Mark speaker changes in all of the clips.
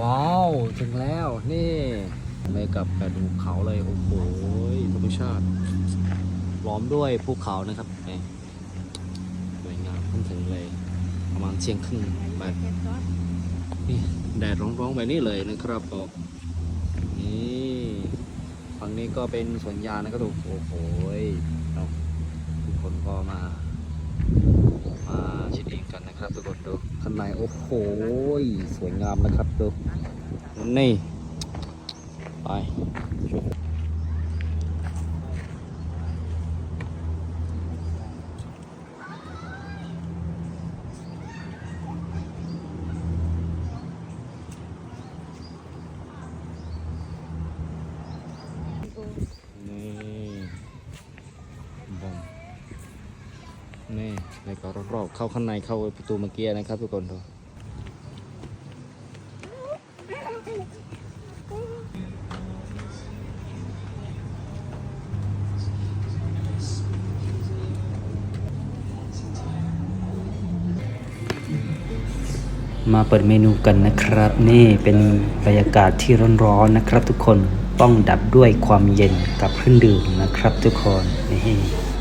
Speaker 1: ว้าว ถึงแล้วนี่ไปกับกรดูเขาเลย โอ้โหธรรมชาติล้อมด้วยภูเขานะครับสวยงามขึ้นถึงเลย ประมาณเที่ยงครึ่งแบบนี่แดดร้อนๆแบบนี้เลยนะครับผมนี่ฝั่งนี้ก็เป็นสวนยางนะครับดูโอ้โหทุกคนก็มา มาชิดอิงกันนะครับทุกคนดู ข้างในโอ้โหสวยงามนะครับดูนี่ ไปนี่บอม นี่แล้วก็รอบๆเข้าข้างในเข้าประตูเมื่อกี้นะครับทุกคนดูมาเปิดเมนูกันนะครับ นี่เป็นบรรยากาศที่ร้อนๆนะครับ ทุกคนต้องดับด้วยความเย็นกับเครื่องดื่มนะครับ ทุกคนนี่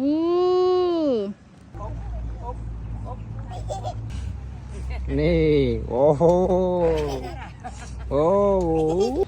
Speaker 2: วู้
Speaker 1: นี่ โอ้โหโอ้โห